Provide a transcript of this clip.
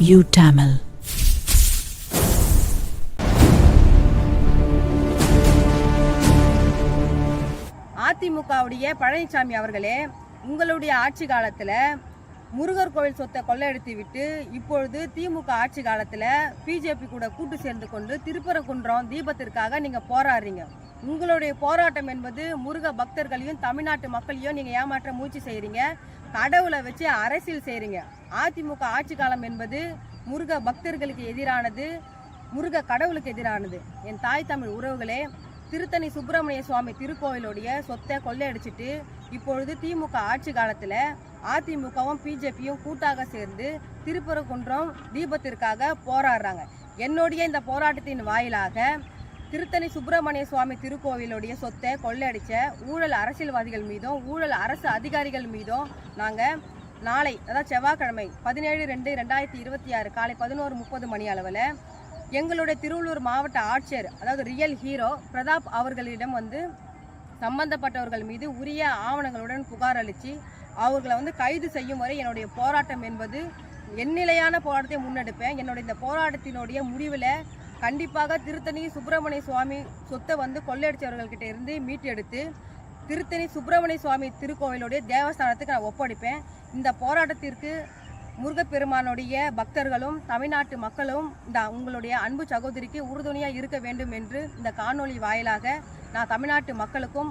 You டேமல் அதிமுகவுடைய பழனிசாமி அவர்களே உங்களுடைய ஆட்சி காலத்தில் முருகர் கோவில் சொத்தை கொள்ளையடித்து விட்டு இப்பொழுது திமுக ஆட்சி காலத்தில் பிஜேபி கூட கூட்டு சேர்ந்து கொண்டு திருப்பரங்குன்றம் தீபத்திற்காக நீங்கள் போராடுறீங்க. உங்களுடைய போராட்டம் என்பது முருக பக்தர்களையும் தமிழ்நாட்டு மக்களையும் நீங்கள் ஏமாற்ற முயற்சி செய்கிறீங்க கடவுளை வச்சு அரசியல் செய்கிறீங்க அதிமுக ஆட்சி காலம் என்பது முருக பக்தர்களுக்கு எதிரானது முருக கடவுளுக்கு எதிரானது. என் தாய் தமிழ் உறவுகளே திருத்தணி சுப்பிரமணிய சுவாமி திருக்கோயிலுடைய சொத்தை கொள்ளையடிச்சிட்டு இப்பொழுது திமுக ஆட்சி காலத்தில் அதிமுகவும் பிஜேபியும் கூட்டாக சேர்ந்து திருப்பரங்குன்றம் தீபத்திற்காக போராடுறாங்க. என்னுடைய இந்த போராட்டத்தின் வாயிலாக திருத்தணி சுப்பிரமணிய சுவாமி திருக்கோவிலுடைய சொத்தை கொள்ளையடித்த ஊழல் அரசியல்வாதிகள் மீதும் ஊழல் அரசு அதிகாரிகள் மீதும் நாங்கள் நாளை அதாவது செவ்வாய்க்கிழமை பதினேழு ரெண்டு ரெண்டாயிரத்தி இருபத்தி ஆறு காலை பதினோரு முப்பது மணி அளவில் எங்களுடைய திருவள்ளூர் மாவட்ட ஆட்சியர் அதாவது ரியல் ஹீரோ பிரதாப் அவர்களிடம் வந்து சம்பந்தப்பட்டவர்கள் மீது உரிய ஆவணங்களுடன் புகார் அளித்து அவர்களை வந்து கைது செய்யும் வரை என்னுடைய போராட்டம் என்பது எந்நிலையான போராட்டத்தை முன்னெடுப்பேன். என்னுடைய இந்த போராட்டத்தினுடைய முடிவில் கண்டிப்பாக திருத்தணி சுப்பிரமணிய சுவாமி சொத்தை வந்து கொள்ளையடிச்சவர்கள்கிட்ட இருந்து மீட்டெடுத்து திருத்தணி சுப்பிரமணிய சுவாமி திருக்கோவிலுடைய தேவஸ்தானத்துக்கு நான் ஒப்படைப்பேன். இந்த போராட்டத்திற்கு முருகப்பெருமானுடைய பக்தர்களும் தமிழ்நாட்டு மக்களும் இந்த உங்களுடைய அன்பு சகோதரிக்கு உறுதுணையாக இருக்க வேண்டும் என்று இந்த காணொளி வாயிலாக நான் தமிழ்நாட்டு மக்களுக்கும்